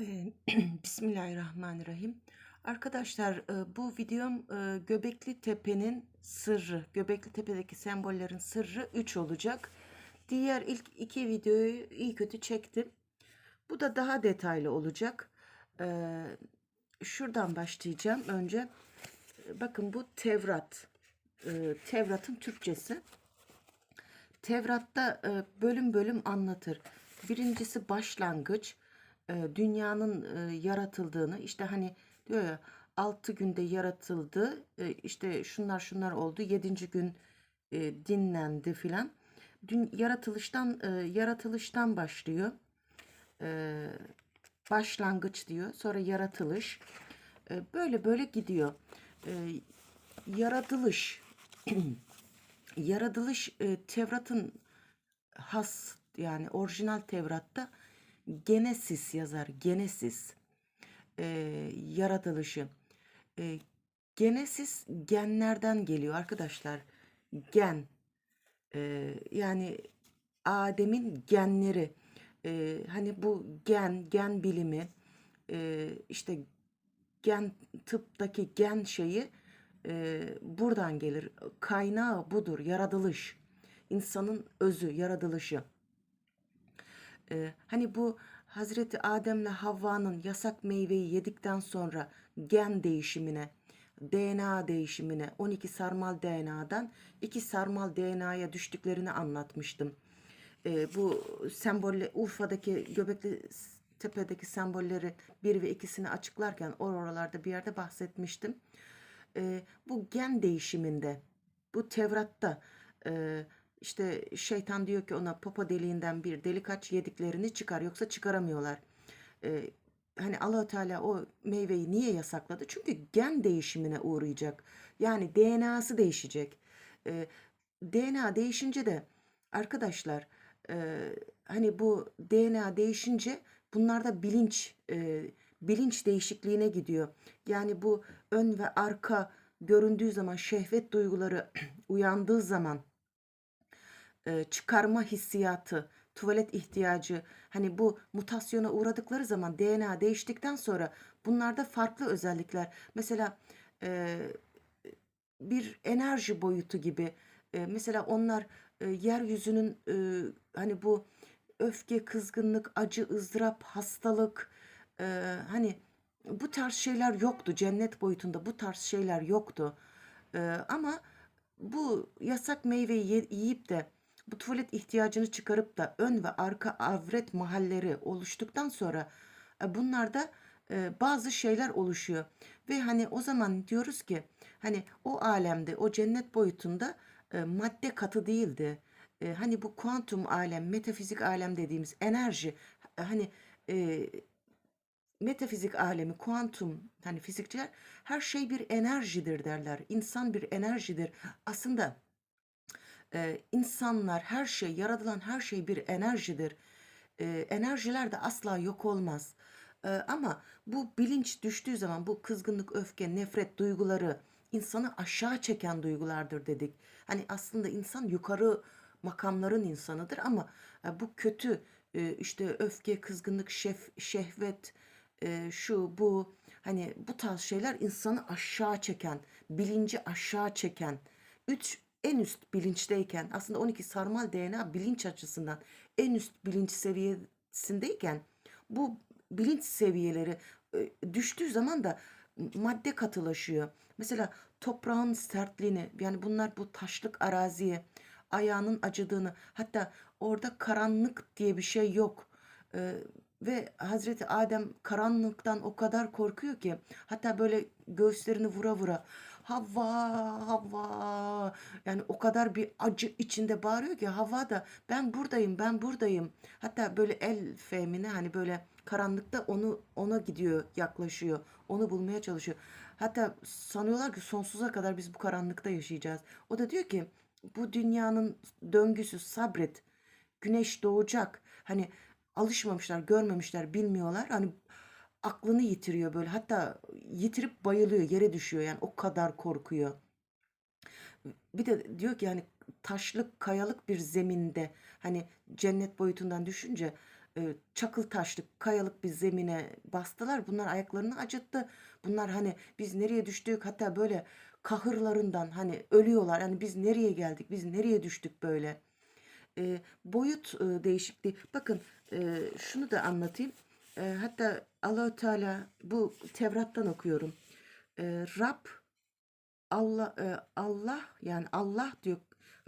Bismillahirrahmanirrahim. Arkadaşlar, bu videom Göbekli Tepe'nin sırrı, Göbekli Tepe'deki sembollerin sırrı 3 olacak. Diğer ilk iki videoyu iyi kötü çektim. Bu da daha detaylı olacak. Şuradan başlayacağım önce. Bakın bu Tevrat. Tevrat'ın Türkçesi. Tevrat'ta bölüm bölüm anlatır. Birincisi başlangıç, e, dünyanın e, yaratıldığını, işte hani diyor ya altı günde yaratıldı, e, işte şunlar şunlar oldu, yedinci gün dinlendi filan. Dün yaratılıştan yaratılıştan başlıyor. Başlangıç diyor, sonra yaratılış. Böyle böyle gidiyor. Yaratılış. Yaratılış Tevrat'ın has yani orijinal Tevrat'ta Genesis yazar. Genesis e, yaratılışı. E, Genesis genlerden geliyor arkadaşlar. Gen e, yani Adem'in genleri. E, hani bu gen gen bilimi e, işte gen tıptaki gen şeyi e, buradan gelir. Kaynağı budur. Yaratılış. İnsanın özü, yaratılışı. E, hani bu Hazreti Adem'le Havva'nın yasak meyveyi yedikten sonra gen değişimine, DNA değişimine, 12 sarmal DNA'dan 2 sarmal DNA'ya düştüklerini anlatmıştım. E, bu sembolle Urfa'daki Göbekli Tepe'deki sembolleri bir ve ikisini açıklarken oralarda bir yerde bahsetmiştim. E, bu gen değişiminde, bu Tevrat'ta e, işte şeytan diyor ki ona popo deliğinden bir delik aç yediklerini çıkar yoksa çıkaramıyorlar. E, hani allah Teala o meyveyi niye yasakladı? Çünkü gen değişimine uğrayacak. Yani DNA'sı değişecek. E, DNA değişince de arkadaşlar e, hani bu DNA değişince bunlarda bilinç e, bilinç değişikliğine gidiyor. Yani bu ön ve arka göründüğü zaman şehvet duyguları uyandığı zaman e, çıkarma hissiyatı, tuvalet ihtiyacı, hani bu mutasyona uğradıkları zaman DNA değiştikten sonra bunlarda farklı özellikler. Mesela e, bir enerji boyutu gibi. E, mesela onlar yeryüzünün hani bu öfke, kızgınlık, acı, ızdırap, hastalık, hani bu tarz şeyler yoktu. Cennet boyutunda bu tarz şeyler yoktu. Ama bu yasak meyveyi yiyip de bu tuvalet ihtiyacını çıkarıp da ön ve arka avret mahalleri oluştuktan sonra e, bunlarda e, bazı şeyler oluşuyor. Ve hani o zaman diyoruz ki hani o alemde o cennet boyutunda e, madde katı değildi. Hani bu kuantum alem, metafizik alem dediğimiz enerji hani e, metafizik alemi, kuantum hani fizikçiler her şey bir enerjidir derler. İnsan bir enerjidir. Aslında e, insanlar, her şey, yaratılan her şey bir enerjidir. E, enerjiler de asla yok olmaz. E, ama bu bilinç düştüğü zaman bu kızgınlık, öfke, nefret duyguları insanı aşağı çeken duygulardır dedik. Hani aslında insan yukarı makamların insanıdır ama e, bu kötü e, işte öfke, kızgınlık, şef, şehvet, e, şu bu hani bu tarz şeyler insanı aşağı çeken, bilinci aşağı çeken, üç en üst bilinçteyken aslında 12 sarmal DNA bilinç açısından en üst bilinç seviyesindeyken bu bilinç seviyeleri e, düştüğü zaman da madde katılaşıyor. Mesela toprağın sertliğini yani bunlar bu taşlık araziye ayağının acıdığını hatta orada karanlık diye bir şey yok. Ee, ve Hazreti Adem karanlıktan o kadar korkuyor ki hatta böyle göğüslerini vura vura Havva Havva. Yani o kadar bir acı içinde bağırıyor ki Havva da ben buradayım ben buradayım. Hatta böyle el femine hani böyle karanlıkta onu ona gidiyor yaklaşıyor. Onu bulmaya çalışıyor. Hatta sanıyorlar ki sonsuza kadar biz bu karanlıkta yaşayacağız. O da diyor ki bu dünyanın döngüsü sabret. Güneş doğacak. Hani alışmamışlar, görmemişler, bilmiyorlar. Hani aklını yitiriyor böyle. Hatta yitirip bayılıyor, yere düşüyor. Yani o kadar korkuyor. Bir de diyor ki hani taşlık, kayalık bir zeminde hani cennet boyutundan düşünce e, çakıl taşlık, kayalık bir zemine bastılar. Bunlar ayaklarını acıttı. Bunlar hani biz nereye düştük hatta böyle kahırlarından hani ölüyorlar. Hani biz nereye geldik, biz nereye düştük böyle. E, boyut e, değişikliği. Bakın e, şunu da anlatayım. E, hatta Allahü Teala bu Tevrat'tan okuyorum. E, Rab Allah e, Allah yani Allah diyor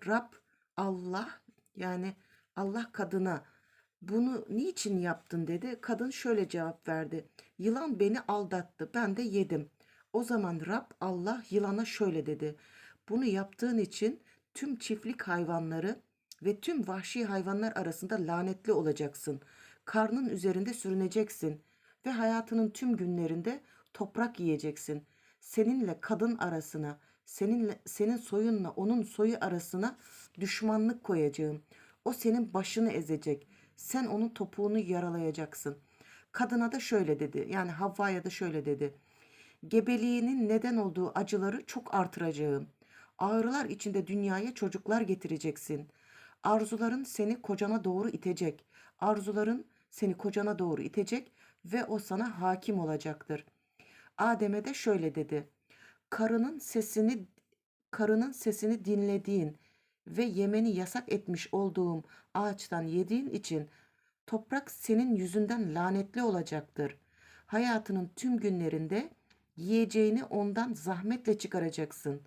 Rab Allah yani Allah kadına bunu niçin yaptın dedi. Kadın şöyle cevap verdi. Yılan beni aldattı. Ben de yedim. O zaman Rab Allah yılana şöyle dedi. Bunu yaptığın için tüm çiftlik hayvanları ve tüm vahşi hayvanlar arasında lanetli olacaksın. Karnın üzerinde sürüneceksin ve hayatının tüm günlerinde toprak yiyeceksin. Seninle kadın arasına, seninle senin soyunla onun soyu arasına düşmanlık koyacağım. O senin başını ezecek. Sen onun topuğunu yaralayacaksın. Kadına da şöyle dedi. Yani Havva'ya da şöyle dedi. Gebeliğinin neden olduğu acıları çok artıracağım. Ağrılar içinde dünyaya çocuklar getireceksin. Arzuların seni kocana doğru itecek. Arzuların seni kocana doğru itecek ve o sana hakim olacaktır. Adem'e de şöyle dedi. Karının sesini karının sesini dinlediğin ve yemeni yasak etmiş olduğum ağaçtan yediğin için toprak senin yüzünden lanetli olacaktır. Hayatının tüm günlerinde yiyeceğini ondan zahmetle çıkaracaksın.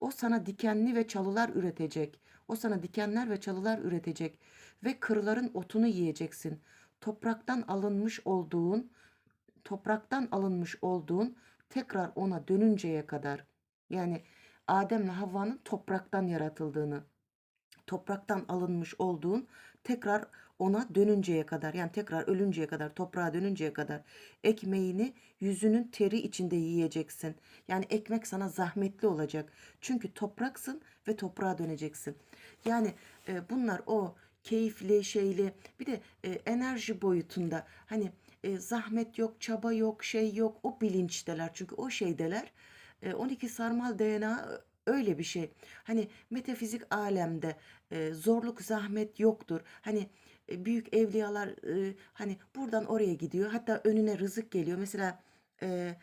O sana dikenli ve çalılar üretecek. O sana dikenler ve çalılar üretecek ve kırların otunu yiyeceksin. Topraktan alınmış olduğun topraktan alınmış olduğun tekrar ona dönünceye kadar yani Adem'le Havva'nın topraktan yaratıldığını, topraktan alınmış olduğun tekrar ona dönünceye kadar yani tekrar ölünceye kadar toprağa dönünceye kadar ekmeğini yüzünün teri içinde yiyeceksin. Yani ekmek sana zahmetli olacak. Çünkü topraksın ve toprağa döneceksin. Yani e, bunlar o keyifli şeyli bir de e, enerji boyutunda hani e, zahmet yok, çaba yok, şey yok. O bilinçteler. Çünkü o şeydeler. E, 12 sarmal DNA öyle bir şey. Hani metafizik alemde e, zorluk, zahmet yoktur. Hani e, büyük evliyalar e, hani buradan oraya gidiyor. Hatta önüne rızık geliyor. Mesela e,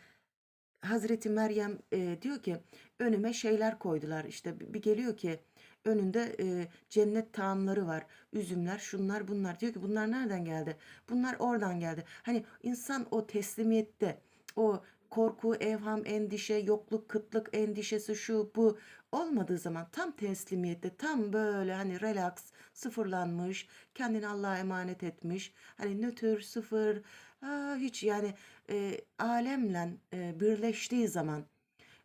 Hazreti Meryem e, diyor ki önüme şeyler koydular. İşte bir geliyor ki önünde e, cennet taamları var. Üzümler, şunlar, bunlar. Diyor ki bunlar nereden geldi? Bunlar oradan geldi. Hani insan o teslimiyette, o korku, evham, endişe, yokluk, kıtlık endişesi şu bu olmadığı zaman tam teslimiyette, tam böyle hani relax, sıfırlanmış, kendini Allah'a emanet etmiş. Hani nötr, sıfır, aa, hiç yani e, alemle e, birleştiği zaman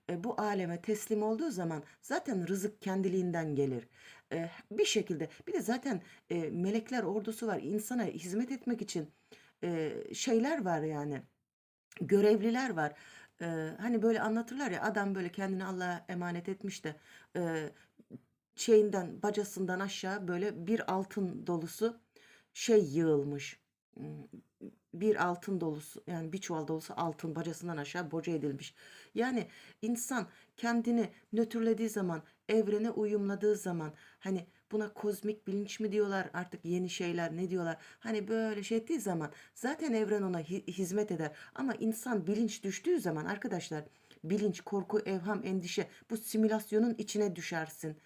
e, bu aleme teslim olduğu zaman zaten rızık kendiliğinden gelir. E, bir şekilde bir de zaten e, melekler ordusu var. İnsana hizmet etmek için şeyler var yani. Görevliler var. Hani böyle anlatırlar ya adam böyle kendini Allah'a emanet etmiş de şeyinden bacasından aşağı böyle bir altın dolusu şey yığılmış. Bir altın dolusu yani bir çuval dolusu altın bacasından aşağı boca edilmiş. Yani insan kendini nötrlediği zaman, evrene uyumladığı zaman hani buna kozmik bilinç mi diyorlar artık yeni şeyler ne diyorlar. Hani böyle şey ettiği zaman zaten evren ona hi- hizmet eder. Ama insan bilinç düştüğü zaman arkadaşlar bilinç, korku, evham, endişe bu simülasyonun içine düşersin.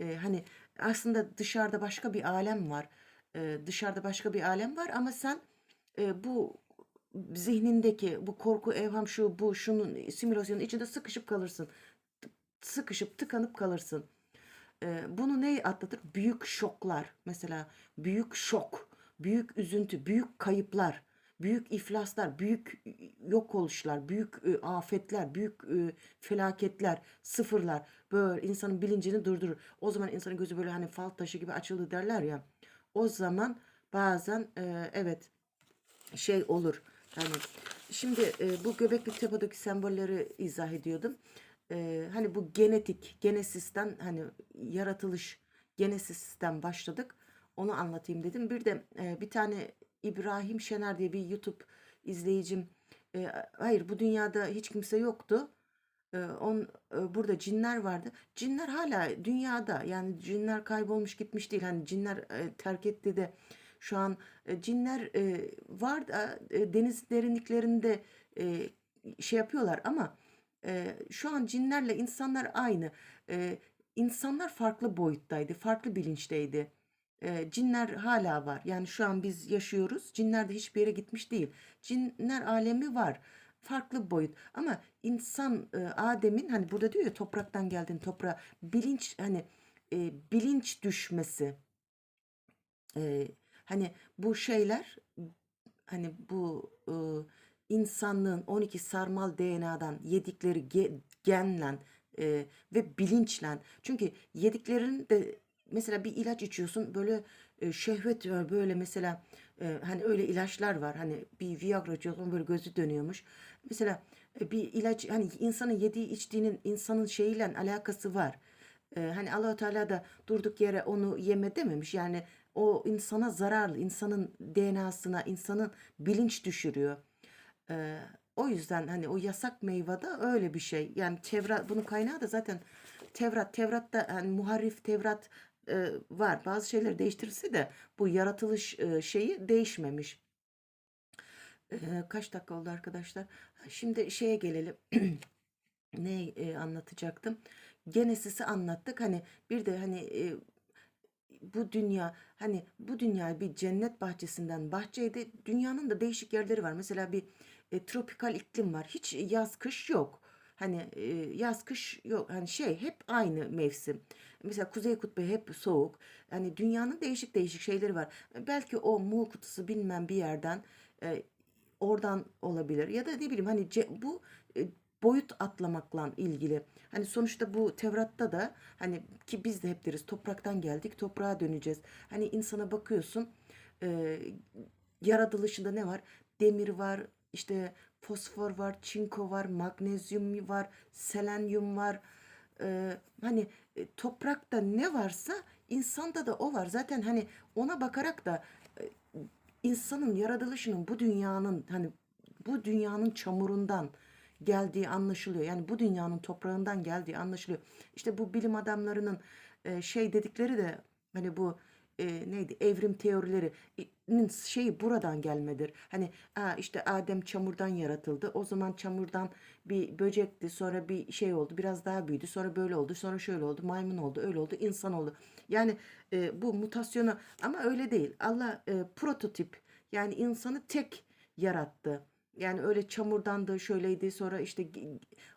Ee, hani aslında dışarıda başka bir alem var. Ee, dışarıda başka bir alem var ama sen e, bu zihnindeki bu korku, evham, şu bu şunun simülasyonun içinde sıkışıp kalırsın. Sıkışıp tıkanıp kalırsın. Ee, bunu ne atlatır? Büyük şoklar. Mesela büyük şok, büyük üzüntü, büyük kayıplar, büyük iflaslar, büyük yok oluşlar, büyük e, afetler, büyük e, felaketler, sıfırlar. Böyle insanın bilincini durdurur. O zaman insanın gözü böyle hani fal taşı gibi açıldı derler ya. O zaman bazen e, evet şey olur. Hani şimdi e, bu Göbekli Tepe'deki sembolleri izah ediyordum. E, hani bu genetik, genesisten hani yaratılış genesisten başladık. Onu anlatayım dedim. Bir de e, bir tane İbrahim Şener diye bir YouTube izleyicim e, hayır bu dünyada hiç kimse yoktu. E, on, e, burada cinler vardı. Cinler hala dünyada yani cinler kaybolmuş gitmiş değil. Hani cinler e, terk etti de Şu an e, cinler e, var da e, deniz derinliklerinde e, şey yapıyorlar ama şu an cinlerle insanlar aynı. E, insanlar farklı boyuttaydı, farklı bilinçteydi. Cinler hala var. Yani şu an biz yaşıyoruz. Cinler de hiçbir yere gitmiş değil. Cinler alemi var. Farklı boyut. Ama insan Adem'in hani burada diyor ya topraktan geldin toprağa bilinç hani e, bilinç düşmesi. E, hani bu şeyler hani bu e, insanlığın 12 sarmal DNA'dan yedikleri ge- genle e, ve bilinçle. Çünkü yediklerin de mesela bir ilaç içiyorsun böyle e, şehvet var böyle mesela e, hani öyle ilaçlar var hani bir Viagra içiyorsun böyle gözü dönüyormuş. Mesela e, bir ilaç hani insanın yediği içtiğinin insanın şeyiyle alakası var. E, hani Allahu Teala da durduk yere onu yeme dememiş. Yani o insana zararlı, insanın DNA'sına, insanın bilinç düşürüyor. Ee, o yüzden hani o yasak meyvede öyle bir şey. Yani Tevrat bunun kaynağı da zaten Tevrat. Tevrat'ta hani muharrif Tevrat e, var. Bazı şeyler değiştirirse de bu yaratılış e, şeyi değişmemiş. Ee, kaç dakika oldu arkadaşlar? Şimdi şeye gelelim. ne e, anlatacaktım? Genesis'i anlattık. Hani bir de hani e, bu dünya hani bu dünya bir cennet bahçesinden bahçeydi. Dünyanın da değişik yerleri var. Mesela bir e, tropikal iklim var. Hiç yaz kış yok. Hani e, yaz kış yok. Hani şey hep aynı mevsim. Mesela Kuzey Kutbu hep soğuk. Hani dünyanın değişik değişik şeyleri var. Belki o mu kutusu bilmem bir yerden e, oradan olabilir. Ya da ne bileyim hani ce- bu e, boyut atlamakla ilgili. Hani sonuçta bu Tevrat'ta da hani ki biz de hep deriz topraktan geldik toprağa döneceğiz. Hani insana bakıyorsun e, yaratılışında ne var? Demir var, işte fosfor var, çinko var, magnezyum var, selenyum var. E, hani e, toprakta ne varsa insanda da o var. Zaten hani ona bakarak da e, insanın yaratılışının bu dünyanın hani bu dünyanın çamurundan geldiği anlaşılıyor. Yani bu dünyanın toprağından geldiği anlaşılıyor. İşte bu bilim adamlarının e, şey dedikleri de hani bu e, neydi evrim teorilerinin şeyi buradan gelmedir. Hani aa, işte Adem çamurdan yaratıldı. O zaman çamurdan bir böcekti. Sonra bir şey oldu. Biraz daha büyüdü. Sonra böyle oldu. Sonra şöyle oldu. Maymun oldu. Öyle oldu. insan oldu. Yani e, bu mutasyonu ama öyle değil. Allah e, prototip yani insanı tek yarattı. Yani öyle çamurdan da şöyleydi sonra işte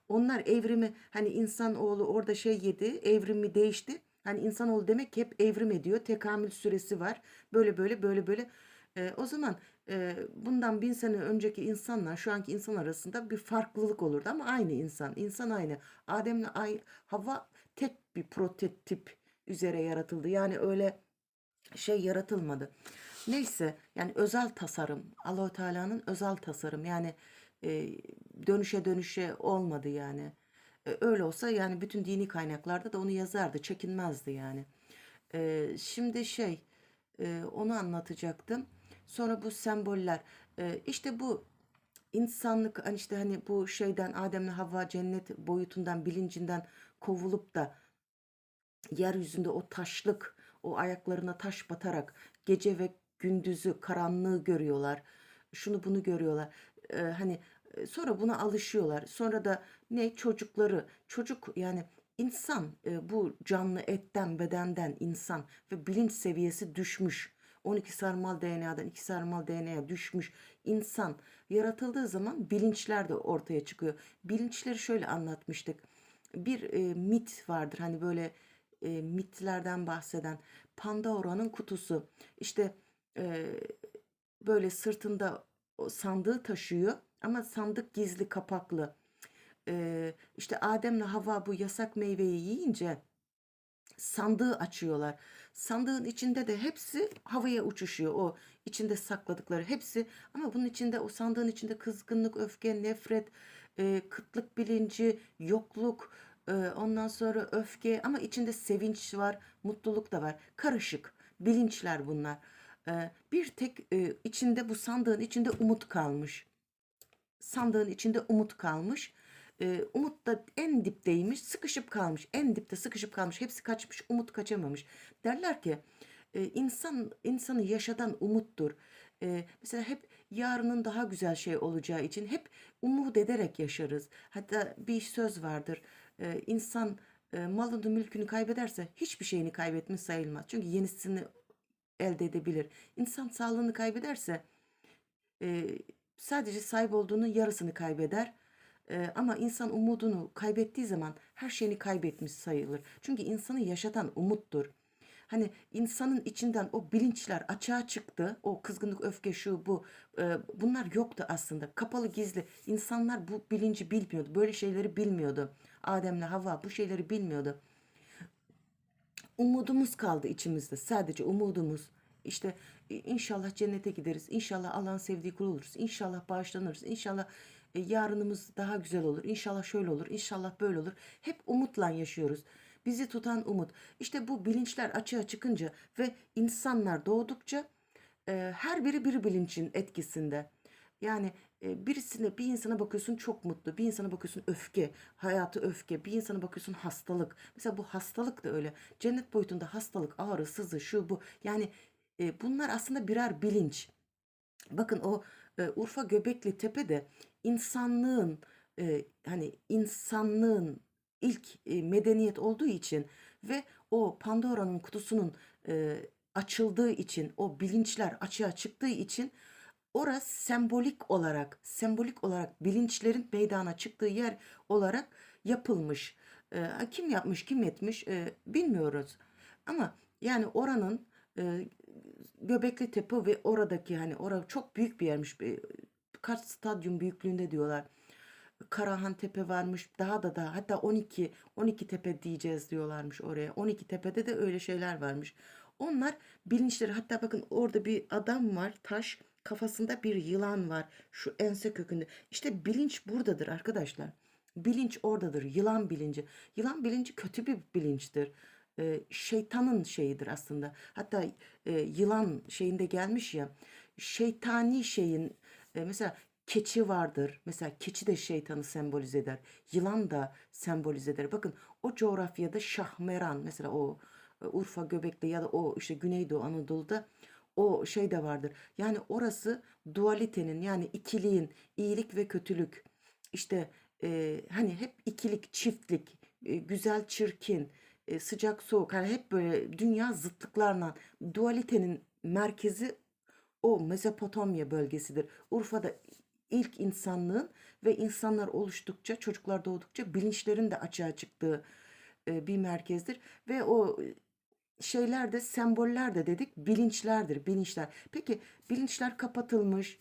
onlar evrimi hani insan oğlu orada şey yedi evrimi değişti. Hani insanoğlu demek ki hep evrim ediyor. Tekamül süresi var. Böyle böyle böyle böyle. Ee, o zaman e, bundan bin sene önceki insanlar şu anki insan arasında bir farklılık olurdu ama aynı insan. İnsan aynı. Adem'le ay Havva tek bir prototip üzere yaratıldı. Yani öyle şey yaratılmadı. Neyse yani özel tasarım Allahu Teala'nın özel tasarım yani e, dönüşe dönüşe olmadı yani. E, öyle olsa yani bütün dini kaynaklarda da onu yazardı, çekinmezdi yani. E, şimdi şey e, onu anlatacaktım. Sonra bu semboller e, işte bu insanlık hani işte hani bu şeyden Adem'le Havva cennet boyutundan bilincinden kovulup da yeryüzünde o taşlık o ayaklarına taş batarak gece ve gündüzü karanlığı görüyorlar. Şunu bunu görüyorlar. Ee, hani e, sonra buna alışıyorlar. Sonra da ne çocukları çocuk yani insan e, bu canlı etten bedenden insan ve bilinç seviyesi düşmüş. 12 sarmal DNA'dan 2 sarmal DNA'ya düşmüş insan yaratıldığı zaman bilinçler de ortaya çıkıyor. Bilinçleri şöyle anlatmıştık. Bir e, mit vardır hani böyle e, mitlerden bahseden Pandora'nın kutusu. İşte e, böyle sırtında o sandığı taşıyor ama sandık gizli kapaklı. E, işte Adem'le Havva bu yasak meyveyi yiyince sandığı açıyorlar. Sandığın içinde de hepsi havaya uçuşuyor. O içinde sakladıkları hepsi ama bunun içinde o sandığın içinde kızgınlık, öfke, nefret, e, kıtlık bilinci, yokluk, e, ondan sonra öfke ama içinde sevinç var, mutluluk da var. Karışık bilinçler bunlar. E, bir tek e, içinde bu sandığın içinde umut kalmış. Sandığın içinde umut kalmış. E, umut da en dipteymiş, sıkışıp kalmış. En dipte sıkışıp kalmış. Hepsi kaçmış, umut kaçamamış. Derler ki insan insanı yaşatan umuttur. Mesela hep yarının daha güzel şey olacağı için hep umut ederek yaşarız. Hatta bir söz vardır. Eee, insan, malını mülkünü kaybederse hiçbir şeyini kaybetmiş sayılmaz. Çünkü yenisini elde edebilir. İnsan sağlığını kaybederse Eee, sadece sahip olduğunun yarısını kaybeder. Eee, ama insan umudunu kaybettiği zaman her şeyini kaybetmiş sayılır. Çünkü insanı yaşatan umuttur. Hani insanın içinden o bilinçler açığa çıktı. O kızgınlık, öfke, şu bu. Eee, bunlar yoktu aslında. Kapalı gizli. İnsanlar bu bilinci bilmiyordu. Böyle şeyleri bilmiyordu. Adem'le Havva bu şeyleri bilmiyordu. Umudumuz kaldı içimizde. Sadece umudumuz. İşte e, inşallah cennete gideriz. İnşallah Allah'ın sevdiği kul oluruz. İnşallah bağışlanırız. İnşallah e, yarınımız daha güzel olur. İnşallah şöyle olur. İnşallah böyle olur. Hep umutla yaşıyoruz. Bizi tutan umut. İşte bu bilinçler açığa çıkınca ve insanlar doğdukça e, her biri bir bilincin etkisinde. Yani birisine bir insana bakıyorsun çok mutlu, bir insana bakıyorsun öfke, hayatı öfke, bir insana bakıyorsun hastalık. Mesela bu hastalık da öyle. Cennet boyutunda hastalık, ağrı, sızı, şu bu. Yani e, bunlar aslında birer bilinç. Bakın o e, Urfa Göbekli Tepe'de insanlığın e, hani insanlığın ilk e, medeniyet olduğu için ve o Pandora'nın kutusunun e, açıldığı için o bilinçler açığa çıktığı için orası sembolik olarak sembolik olarak bilinçlerin meydana çıktığı yer olarak yapılmış. E, kim yapmış kim etmiş e, bilmiyoruz. Ama yani oranın e, Göbekli Tepe ve oradaki hani orada çok büyük bir yermiş. Kaç stadyum büyüklüğünde diyorlar. Karahan Tepe varmış. Daha da daha hatta 12 12 tepe diyeceğiz diyorlarmış oraya. 12 tepede de öyle şeyler varmış. Onlar bilinçleri hatta bakın orada bir adam var taş kafasında bir yılan var şu ense kökünde. İşte bilinç buradadır arkadaşlar. Bilinç oradadır. Yılan bilinci. Yılan bilinci kötü bir bilinçtir. Ee, şeytanın şeyidir aslında. Hatta e, yılan şeyinde gelmiş ya. Şeytani şeyin e, mesela keçi vardır. Mesela keçi de şeytanı sembolize eder. Yılan da sembolize eder. Bakın o coğrafyada Şahmeran mesela o e, Urfa Göbekli ya da o işte Güneydoğu Anadolu'da o şey de vardır. Yani orası dualitenin yani ikiliğin iyilik ve kötülük işte e, hani hep ikilik çiftlik e, güzel çirkin e, sıcak soğuk hani hep böyle dünya zıtlıklarla dualitenin merkezi o Mezopotamya bölgesidir. Urfa'da ilk insanlığın ve insanlar oluştukça, çocuklar doğdukça bilinçlerin de açığa çıktığı e, bir merkezdir. Ve o şeyler de semboller de dedik bilinçlerdir, bilinçler. Peki bilinçler kapatılmış,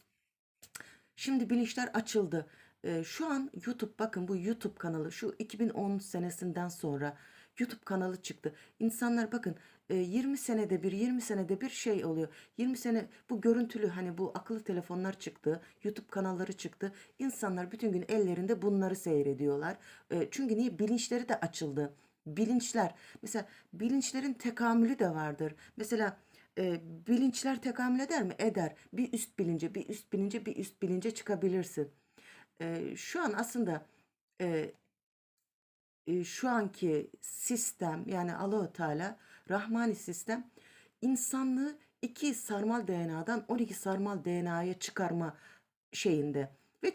Şimdi bilinçler açıldı. Ee, şu an YouTube bakın bu YouTube kanalı şu 2010 senesinden sonra YouTube kanalı çıktı. İnsanlar bakın e, 20 senede bir 20 senede bir şey oluyor. 20 sene bu görüntülü hani bu akıllı telefonlar çıktı. YouTube kanalları çıktı. İnsanlar bütün gün ellerinde bunları seyrediyorlar. E, çünkü niye bilinçleri de açıldı. Bilinçler mesela bilinçlerin tekamülü de vardır. Mesela e, bilinçler tekamül eder mi? Eder. Bir üst bilince, bir üst bilince, bir üst bilince çıkabilirsin. E, şu an aslında e, e, şu anki sistem yani Allahu Teala Rahmani sistem insanlığı iki sarmal DNA'dan 12 sarmal DNA'ya çıkarma şeyinde.